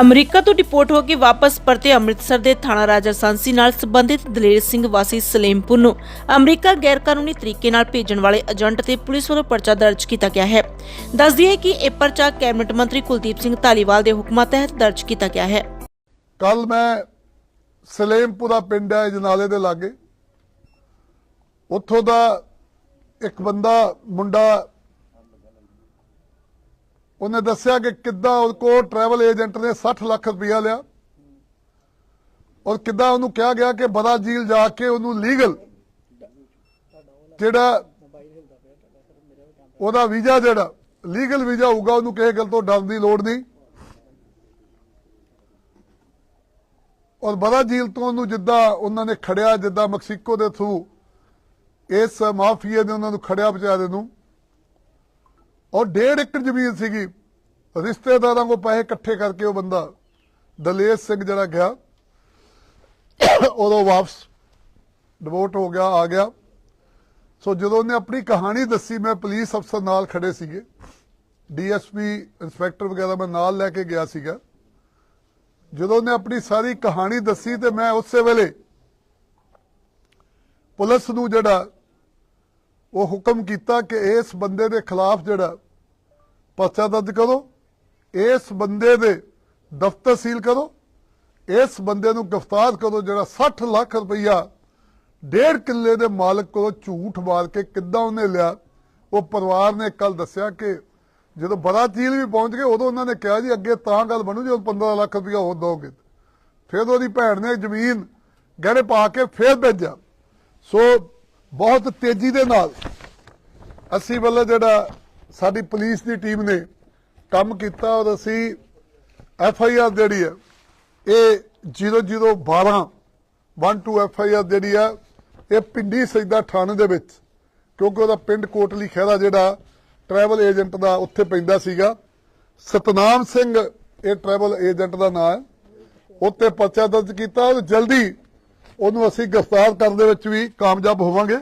America ਤੋਂ deport ਹੋ ਕੇ ਵਾਪਸ ਪਰਤੇ ਅੰਮ੍ਰਿਤਸਰ ਦੇ ਥਾਣਾ ਰਾਜਾ ਸਾਂਸੀ ਨਾਲ ਸੰਬੰਧਿਤ ਦਲੇਰ ਸਿੰਘ ਵਾਸੀ ਸਲੇਮਪੁਰ ਨੂੰ ਅਮਰੀਕਾ ਗੈਰ ਕਾਨੂੰਨੀ ਤਰੀਕੇ ਨਾਲ ਭੇਜਣ ਵਾਲੇ ਏਜੰਟ ਤੇ ਪੁਲਿਸ ਵੱਲੋਂ ਪਰਚਾ ਦਰਜ ਕੀਤਾ ਗਿਆ ਹੈ। ਦੱਸ ਦਈਏ ਕਿ ਇਹ ਪਰਚਾ ਕੈਬਨਿਟ ਮੰਤਰੀ ਕੁਲਦੀਪ ਸਿੰਘ ਧਾਲੀਵਾਲ ਦੇ ਹੁਕਮਾਂ ਤਹਿਤ ਦਰਜ ਕੀਤਾ ਗਿਆ ਹੈ। ਕੱਲ ਮੈਂ ਸਲੇਮਪੁਰਾ ਪਿੰਡ ਹੈ, ਜਨਾਲੇ ਦੇ ਲਾਗੇ। ਉੱਥੋਂ ਦਾ ਇੱਕ ਬੰਦਾ, ਮੁੰਡਾ ਉਹਨੇ ਦੱਸਿਆ ਕਿ ਕਿੱਦਾਂ ਉਹ ਕੋ ਟਰੈਵਲ ਏਜੰਟ ਨੇ 60 ਲੱਖ ਰੁਪਇਆ ਲਿਆ। ਔਰ ਕਿੱਦਾਂ ਉਹਨੂੰ ਕਿਹਾ ਗਿਆ ਕਿ ਬਰਾਜ਼ੀਲ ਜਾ ਕੇ ਉਹਨੂੰ ਲੀਗਲ ਜਿਹੜਾ ਉਹਦਾ ਵੀਜ਼ਾ ਜਿਹੜਾ ਲੀਗਲ ਵੀਜ਼ਾ ਹੋਊਗਾ, ਉਹਨੂੰ ਕਿਸੇ ਗੱਲ ਤੋਂ ਡਰਨ ਦੀ ਲੋੜ ਨਹੀਂ। ਔਰ ਬਰਾਜ਼ੀਲ ਤੋਂ ਉਹਨੂੰ ਜਿੱਦਾਂ ਉਹਨਾਂ ਨੇ ਖੜਿਆ, ਜਿੱਦਾਂ ਮੈਕਸੀਕੋ ਦੇ ਥਰੂ ਇਸ ਮਾਫੀਏ ਨੇ ਉਹਨਾਂ ਨੂੰ ਖੜਿਆ ਵਿਚਾਰੇ ਨੂੰ। ਔਰ ਡੇਢ ਏਕੜ ਜ਼ਮੀਨ ਸੀਗੀ। ਰਿਸ਼ਤੇਦਾਰਾਂ ਕੋ ਪੈਸੇ ਇਕੱਠੇ ਕਰਕੇ ਉਹ ਬੰਦਾ ਦਲੇਰ ਸਿੰਘ ਜਿਹੜਾ ਗਿਆ ਉਦੋਂ ਵਾਪਸ ਡਿਵੋਰਟ ਹੋ ਗਿਆ, ਆ ਗਿਆ। ਸੋ ਜਦੋਂ ਉਹਨੇ ਆਪਣੀ ਕਹਾਣੀ ਦੱਸੀ, ਮੈਂ ਪੁਲਿਸ ਅਫਸਰ ਨਾਲ ਖੜੇ ਸੀਗੇ। ਡੀਐਸਪੀ ਇੰਸਪੈਕਟਰ ਵਗੈਰਾ ਮੈਂ ਨਾਲ ਲੈ ਕੇ ਗਿਆ ਸੀਗਾ। ਜਦੋਂ ਉਹਨੇ ਆਪਣੀ ਸਾਰੀ ਕਹਾਣੀ ਦੱਸੀ ਤੇ ਮੈਂ ਉਸੇ ਵੇਲੇ ਪੁਲਿਸ ਨੂੰ ਜਿਹੜਾ ਉਹ ਹੁਕਮ ਕੀਤਾ ਕਿ ਇਸ ਬੰਦੇ ਦੇ ਖਿਲਾਫ ਜਿਹੜਾ ਪਰਚਾ ਦਰਜ ਕਰੋ। ਇਸ ਬੰਦੇ ਦੇ ਦਫ਼ਤਰ ਸੀਲ ਕਰੋ। ਇਸ ਬੰਦੇ ਨੂੰ ਗ੍ਰਿਫਤਾਰ ਕਰੋ ਜਿਹੜਾ 60 ਲੱਖ ਰੁਪਈਆ ਡੇਢ ਕਿੱਲੇ ਦੇ ਮਾਲਕ ਕੋਲੋਂ ਝੂਠ ਮਾਰ ਕੇ ਕਿੱਦਾਂ ਉਹਨੇ ਲਿਆ। ਉਹ ਪਰਿਵਾਰ ਨੇ ਕੱਲ ਦੱਸਿਆ ਕਿ ਜਦੋਂ ਬਰਾਤੀਲ ਵੀ ਪਹੁੰਚ ਗਏ, ਉਦੋਂ ਉਹਨਾਂ ਨੇ ਕਿਹਾ ਜੀ, ਅੱਗੇ ਤਾਂ ਗੱਲ ਬਣੂ ਜੇ 15 ਲੱਖ ਰੁਪਈਆ ਹੋਰ ਦੋਗੇ ਫਿਰ ਉਹਦੀ ਭੈਣ ਨੇ ਜ਼ਮੀਨ ਗਹਿਣੇ ਪਾ ਕੇ ਫਿਰ ਭੇਜਿਆ। ਸੋ ਬਹੁਤ ਤੇਜ਼ੀ ਦੇ ਨਾਲ ਅਸੀਂ ਵੱਲੋਂ ਜਿਹੜਾ ਸਾਡੀ ਪੁਲਿਸ ਦੀ ਟੀਮ ਨੇ ਕੰਮ ਕੀਤਾ ਔਰ ਅਸੀਂ ਐਫ ਆਈ ਆਰ ਜਿਹੜੀ ਹੈ, ਇਹ 0012 12 ਐਫ ਆਈ ਆਰ ਜਿਹੜੀ ਆ, ਇਹ ਪਿੰਡੀ ਸੈਦਾ ਥਾਣੇ ਦੇ ਵਿੱਚ, ਕਿਉਂਕਿ ਉਹਦਾ ਪਿੰਡ ਕੋਟਲੀ ਖਹਿਰਾ ਜਿਹੜਾ ਟਰੈਵਲ ਏਜੰਟ ਦਾ ਉੱਥੇ ਪੈਂਦਾ ਸੀਗਾ। ਸਤਨਾਮ ਸਿੰਘ, ਇਹ ਟਰੈਵਲ ਏਜੰਟ ਦਾ ਨਾਮ ਹੈ, ਉੱਤੇ ਪਰਚਾ ਦਰਜ ਕੀਤਾ ਔਰ ਜਲਦੀ ਉਹਨੂੰ ਅਸੀਂ ਗ੍ਰਿਫਤਾਰ ਕਰਨ ਦੇ ਵਿੱਚ ਵੀ ਕਾਮਯਾਬ ਹੋਵਾਂਗੇ।